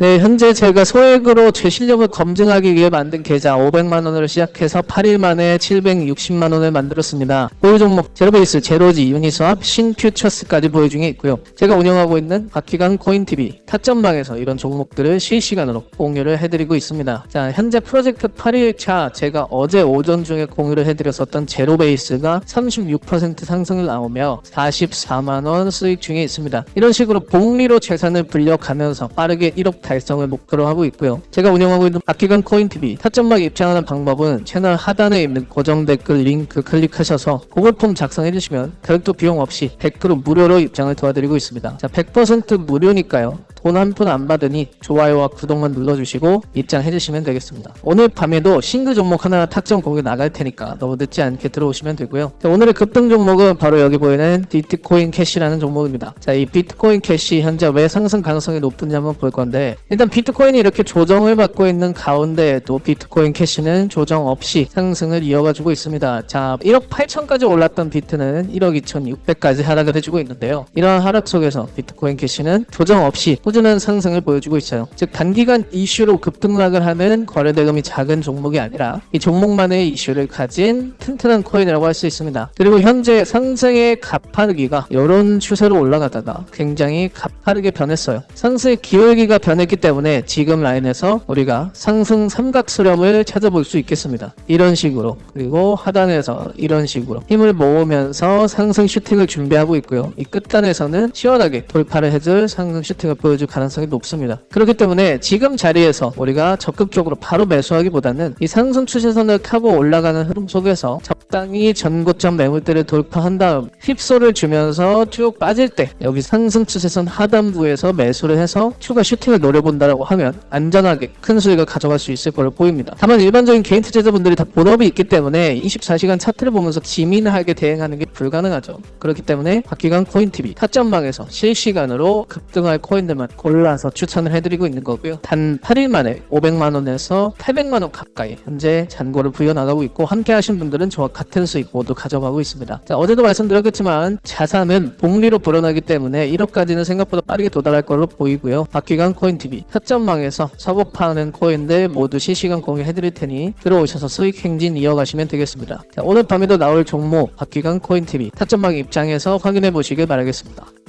네, 현재 제가 소액으로 제 실력을 검증하기 위해 만든 계좌 500만 원으로 시작해서 8일 만에 760만 원을 만들었습니다. 보유 종목 제로베이스, 제로지, 유니스왑, 신퓨처스까지 보유 중에 있고요. 제가 운영하고 있는 박기관 코인TV 타점방에서 이런 종목들을 실시간으로 공유를 해드리고 있습니다. 자, 현재 프로젝트 8일차 제가 어제 오전 중에 공유를 해드렸었던 제로베이스가 36% 상승을 나오며 44만 원 수익 중에 있습니다. 이런 식으로 복리로 재산을 불려가면서 빠르게 1억 달성을 목표로 하고 있고요. 제가 운영하고 있는 박기관 코인TV 타점방 입장하는 방법은 채널 하단에 있는 고정 댓글 링크 클릭하셔서 구글 폼 작성해 주시면 별도 비용 없이 100% 무료로 입장을 도와드리고 있습니다. 자, 100% 무료니까요. 돈 한 푼 안 받으니 좋아요와 구독만 눌러주시고 입장해 주시면 되겠습니다. 오늘 밤에도 신규 종목 하나 탁점 공개 나갈 테니까 너무 늦지 않게 들어오시면 되고요. 자, 오늘의 급등 종목은 바로 여기 보이는 비트코인 캐시라는 종목입니다. 자, 이 비트코인 캐시 현재 왜 상승 가능성이 높은지 한번 볼 건데 일단 비트코인이 이렇게 조정을 받고 있는 가운데에도 비트코인 캐시는 조정 없이 상승을 이어가지고 있습니다. 자, 1억 8천까지 올랐던 비트는 1억 2,600까지 하락을 해주고 있는데요. 이러한 하락 속에서 비트코인 캐시는 조정 없이 꾸준한 상승을 보여주고 있어요. 즉 단기간 이슈로 급등락을 하는 거래 대금이 작은 종목이 아니라 이 종목만의 이슈를 가진 튼튼한 코인이라고 할 수 있습니다. 그리고 현재 상승의 가파르기가 이런 추세로 올라가다가 굉장히 가파르게 변했어요. 상승의 기울기가 변했기 때문에 지금 라인에서 우리가 상승 삼각 수렴을 찾아볼 수 있겠습니다. 이런 식으로 그리고 하단에서 이런 식으로 힘을 모으면서 상승 슈팅을 준비하고 있고요. 이 끝단에서는 시원하게 돌파를 해줄 상승 슈팅을 보여 줄 가능성이 높습니다. 그렇기 때문에 지금 자리에서 우리가 적극적으로 바로 매수하기보다는 이 상승 추세선을 타고 올라가는 흐름 속에서 적당히 전고점 매물대를 돌파한 다음 휩소를 주면서 쭉 빠질 때 여기 상승 추세선 하단부에서 매수를 해서 추가 슈팅을 노려본다라고 하면 안전하게 큰 수익을 가져갈 수 있을 걸로 보입니다. 다만 일반적인 개인 투자자분들이 다 본업이 있기 때문에 24시간 차트를 보면서 지민하게 대응하는 게 불가능하죠. 그렇기 때문에 박기관 코인TV 타점방에서 실시간으로 급등할 코인들만 골라서 추천을 해드리고 있는 거고요. 단 8일 만에 500만 원에서 800만 원 가까이 현재 잔고를 부여나가고 있고 함께 하신 분들은 저와 같은 수익 모두 가져가고 있습니다. 자, 어제도 말씀드렸겠지만 자산은 복리로 불어나기 때문에 1억까지는 생각보다 빠르게 도달할 걸로 보이고요. 박기관 코인TV 타점방에서 서복파하는 코인들 모두 실시간 공유해드릴 테니 들어오셔서 수익 행진 이어가시면 되겠습니다. 자, 오늘 밤에도 나올 종목 박기관 코인TV 타점방 입장에서 확인해 보시길 바라겠습니다.